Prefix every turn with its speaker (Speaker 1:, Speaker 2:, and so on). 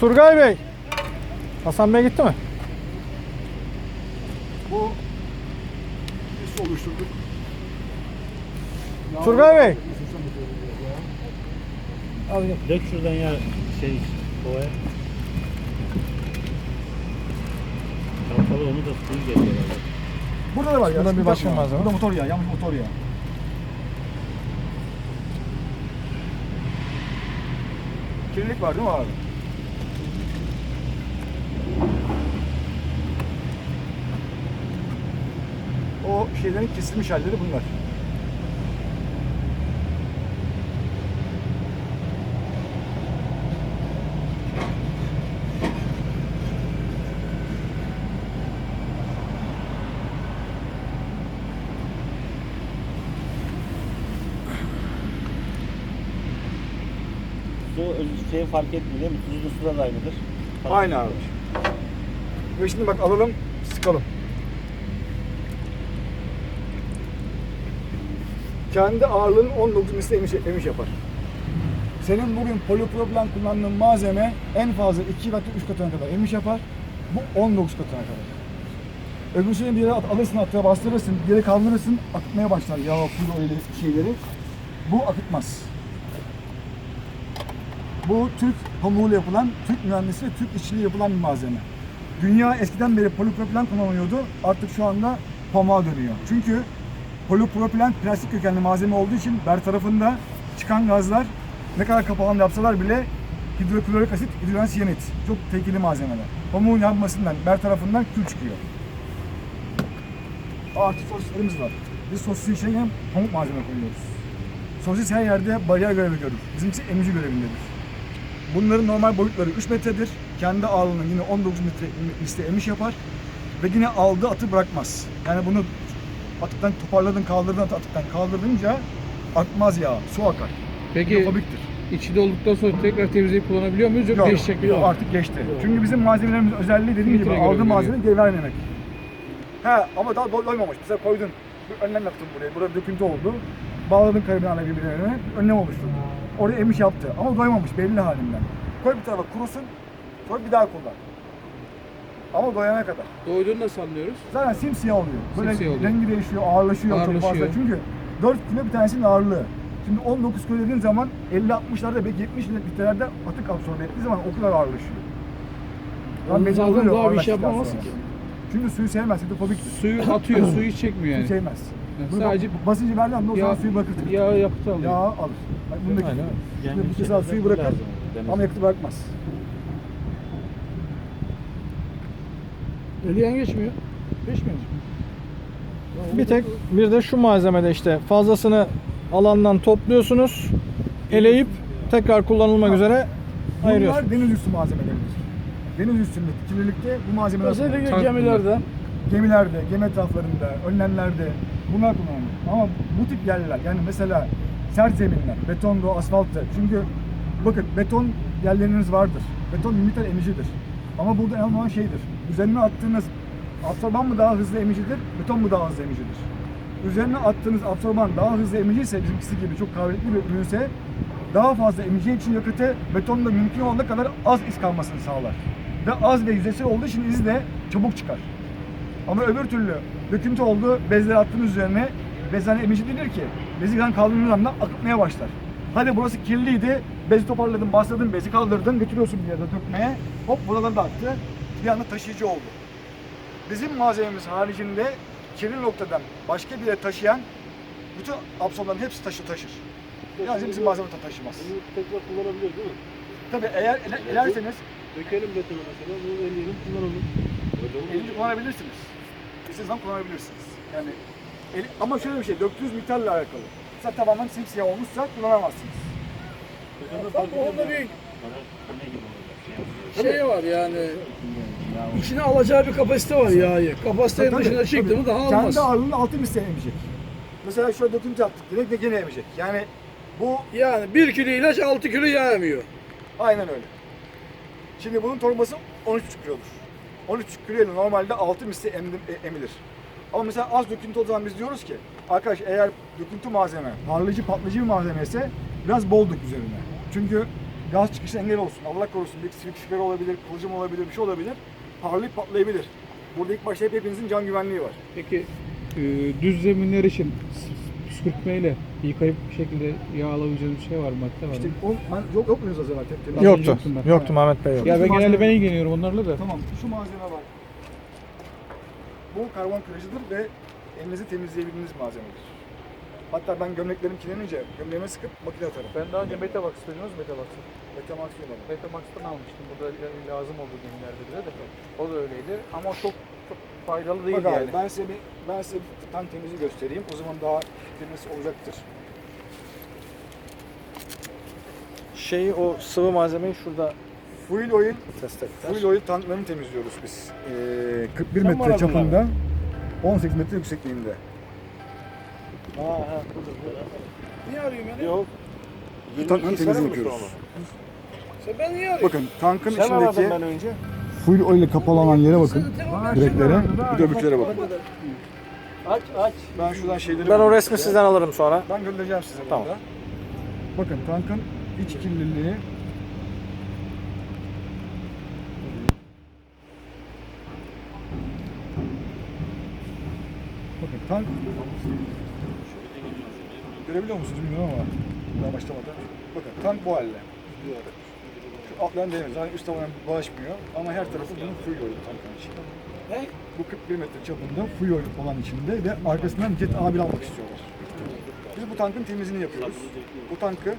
Speaker 1: Surgay Bey. Hasan Bey gitti mi?
Speaker 2: Bu biz oluşturduk.
Speaker 1: Turgay Bey. Al gel.
Speaker 3: Dök şuradan ya şey kovaya. Kapalı onu da suyu geliyor.
Speaker 2: Burada da var ya.
Speaker 1: Burada bir başka malzeme.
Speaker 2: Burada motor yağı, yanlış motor yağı. Kirlilik var değil mi abi? Şeylerin kesilmiş halleri bunlar.
Speaker 3: Su şey fark etmiyor değil mi? Tuzlu suda da aynıdır.
Speaker 2: Aynı abi. Ve şimdi bak alalım, sıkalım. Kendi ağırlığının 19 misli emiş, emiş yapar. Senin bugün polipropilen kullandığın malzeme en fazla 2 katı 3 katına kadar emiş yapar. Bu 19 katına kadar. Öbürsünü bir yere at, alırsın hatta bastırırsın, bir yere kaldırırsın, akıtmaya başlar yağ, pul, öyle şeyleri. Bu akıtmaz. Bu Türk pamuğuyla yapılan, Türk mühendisi ve Türk işçiliği yapılan bir malzeme. Dünya eskiden beri polipropilen kullanılıyordu. Artık şu anda pamuğa dönüyor. Çünkü polipropilen plastik kökenli malzeme olduğu için ber tarafında çıkan gazlar ne kadar kapalı yapsalar bile hidroklorik asit, hidrojen siyanit. Çok tehlikeli malzemeler. Pamuğun yanmasından, ber tarafından kül çıkıyor. Artı sosislerimiz var. Biz sosisin içine pamuk malzeme koyuyoruz. Sosis her yerde bariyer görevi görür. Bizimkisi emici görevindedir. Bunların normal boyutları 3 metredir. Kendi ağırlığını yine 19 metre misli emiş yapar. Ve yine aldığı atı bırakmaz. Yani bunu atıktan toparladın, kaldırdın atıktan kaldırdınca akmaz yağ, su akar.
Speaker 4: Peki
Speaker 2: Hidrofobiktir.
Speaker 4: içi dolduktan sonra tekrar temizleyip kullanabiliyor muyuz yoksa
Speaker 2: Yok,
Speaker 4: değişecek mi?
Speaker 2: yok, artık geçti. Çünkü bizim malzemelerimizin özelliği dediğim gibi
Speaker 4: Filtre
Speaker 2: aldığı
Speaker 4: görevi
Speaker 2: malzemeyi geri vermemek. He ama daha doy- doymamış. Mesela koydun, bir önlem yaptın buraya, burada döküntü oldu. Bağladın karabinana birbirlerine, bir önlem oluşturdun. Oraya emiş yaptı ama doymamış belli halinden. Koy bir tarafa kurusun, sonra bir daha kullan. Ama doyana kadar.
Speaker 4: Doyduğunu nasıl anlıyoruz?
Speaker 2: Zaten simsiyah oluyor. Böyle
Speaker 4: Simsiyah oluyor.
Speaker 2: rengi değişiyor, ağırlaşıyor, çok
Speaker 4: Ağırlaşıyor.
Speaker 2: fazla. Çünkü 4 kilo bir tanesinin ağırlığı. Şimdi 19 kilo dediğin zaman 50-60'larda belki 70 litrelerde atık absorbe ettiği zaman o kadar ağırlaşıyor. Lan
Speaker 4: Onun zaten daha bir şey
Speaker 2: ağırlaştıktan
Speaker 4: yapamaz
Speaker 2: sonra.
Speaker 4: ki.
Speaker 2: Çünkü suyu sevmez, hidrofobiktir.
Speaker 4: Suyu atıyor, suyu hiç çekmiyor
Speaker 2: Suyu
Speaker 4: yani.
Speaker 2: sevmez.
Speaker 4: Yani
Speaker 2: Bunu
Speaker 4: sadece
Speaker 2: basıncı verdiği anda o zaman suyu bırakır.
Speaker 4: yağ yakıtı alıyor.
Speaker 2: Yağ alır. Bak bundaki
Speaker 4: Aynen.
Speaker 2: Şimdi
Speaker 3: Yani
Speaker 2: bu keza
Speaker 3: şey
Speaker 2: suyu bırakır ama yakıtı bırakmaz.
Speaker 4: Eleyen geçmiyor. Geçmiyor.
Speaker 1: Bir tek bir de şu malzemede işte fazlasını alandan topluyorsunuz. Eleyip tekrar kullanılmak üzere ayırıyorsunuz.
Speaker 2: Bunlar deniz üstü malzemeleridir. Deniz üstünde kirlilikte bu malzemeler
Speaker 4: Özellikle
Speaker 2: kullanılır.
Speaker 4: gemilerde.
Speaker 2: gemilerde, gemi etraflarında, önlemlerde bunlar kullanılır. Ama bu tip yerler yani mesela sert zeminler, betondu, asfalttı. Çünkü bakın beton yerleriniz vardır. Beton üniter emicidir. Ama burada önemli olan şeydir. Üzerine attığınız absorban mı daha hızlı emicidir, beton mu daha hızlı emicidir? Üzerine attığınız absorban daha hızlı emiciyse, bizimkisi gibi çok kabiliyetli bir ürünse daha fazla emeceği için yakıtı betonda mümkün olduğu kadar az iz kalmasını sağlar. Ve az ve yüzeysel olduğu için iz de çabuk çıkar. Ama öbür türlü döküntü oldu, bezleri attığınız üzerine bezler emici denir ki bezi kaldırdığınız anda akıtmaya başlar. Hadi burası kirliydi, bezi toparladın, bastırdın, bezi kaldırdın, götürüyorsun bir yerde dökmeye. Hop buraları da aktı, bir anda taşıyıcı oldu. Bizim malzememiz haricinde kirli noktadan başka bir yere taşıyan bütün absorbanların hepsi taşı taşır. Yani bizim malzeme de taşımaz.
Speaker 3: Bunu tekrar kullanabiliyoruz değil mi?
Speaker 2: Tabii eğer ele, elerseniz
Speaker 3: Dökelim betonu mesela, bunu eleyelim, kullanalım.
Speaker 2: Elini kullanabilirsiniz. İstediğiniz zaman kullanabilirsiniz. Yani eli- ama şöyle bir şey, döktüğünüz miktarla alakalı. Mesela tamamen simsiyah olmuşsa kullanamazsınız.
Speaker 4: Orada
Speaker 3: mu?
Speaker 4: bir şey var yani. İçine alacağı bir kapasite var yağı. Kapasitenin
Speaker 2: Tabii,
Speaker 4: dışına çıktı mı daha almaz.
Speaker 2: Kendi ağırlığının altı misli emecek. Mesela şöyle döküntü yaptık, direkt de gene emecek. Yani bu
Speaker 4: Yani 1 kilo ilaç 6 kilo yağ emiyor.
Speaker 2: aynen öyle. Şimdi bunun torbası 13,5 kilodur. 13,5 kilo ile normalde 6 misli emdim- e- emilir. Ama mesela az döküntü o zaman biz diyoruz ki arkadaş eğer döküntü malzeme, parlayıcı patlayıcı bir malzeme ise biraz bol dök üzerine. Çünkü gaz çıkışı engel olsun. Allah korusun bir sivik sigara olabilir, kılıcım olabilir, bir şey olabilir. Parlayıp patlayabilir. Burada ilk başta hep hepinizin can güvenliği var.
Speaker 4: Peki e, düz zeminler için sürtmeyle yıkayıp bir şekilde yağlayabileceğiniz bir şey var mı? Madde var
Speaker 2: İşte
Speaker 4: mı?
Speaker 2: o, ben, yok, yok muyuz az evvel? Tek-
Speaker 1: Yoktu.
Speaker 4: yoktum ben.
Speaker 1: Yoktu Mehmet Bey yok.
Speaker 4: Ya ben genelde ben ilgileniyorum onlarla da.
Speaker 2: Tamam, şu malzeme var. Bu karbon kırıcıdır ve elinizi temizleyebildiğiniz malzemedir. Hatta ben gömleklerim kirlenince gömleğime sıkıp makine atarım.
Speaker 4: Ben daha önce Betamax duydunuz mu Betamax'ı?
Speaker 2: Betamax diyorlar.
Speaker 4: Betamax'tan almıştım. Burada lazım oldu günlerde bize de. O da öyleydi ama çok çok faydalı değil
Speaker 2: Bak abi,
Speaker 4: yani.
Speaker 2: ben size bir ben size bir tank temizi göstereyim. O zaman daha fikriniz olacaktır.
Speaker 1: Şeyi o sıvı malzemeyi şurada
Speaker 2: Fuel oil, fuel oil tanklarını temizliyoruz biz. Ee, 41
Speaker 3: Sen
Speaker 2: metre
Speaker 3: bana
Speaker 2: çapında, 18 metre yüksekliğinde.
Speaker 1: Ha, ha, budur.
Speaker 5: Niye arıyorsun beni?
Speaker 3: Yok.
Speaker 2: Temizliğini
Speaker 3: mi
Speaker 2: yapıyoruz.
Speaker 5: Sen ben niye arıyorsun?
Speaker 2: Bakın tankın
Speaker 3: Sen aradın
Speaker 2: içindeki
Speaker 3: ben önce.
Speaker 2: fuel oil ile kapalanan yere bakın. Direklere, bir de öbürkülere bakın.
Speaker 3: Aç aç.
Speaker 2: Ben şuradan şeyleri...
Speaker 1: Ben o resmi sizden alırım sonra.
Speaker 2: Ben göndereceğim size
Speaker 1: Tamam.
Speaker 2: burada. Bakın tankın iç kirliliği Bakın tank Görebiliyor musunuz bilmiyorum ama daha başlamadan. Bakın tank bu halde. Şu altlarını değmez. Yani üst tavanı bulaşmıyor ama her tarafı bunun fuel oil tankın içi.
Speaker 5: Ne?
Speaker 2: Bu 41 metre çapında fuel oil olan içinde ve arkasından jet A1 almak istiyorlar. Biz bu tankın temizliğini yapıyoruz. Bu tankı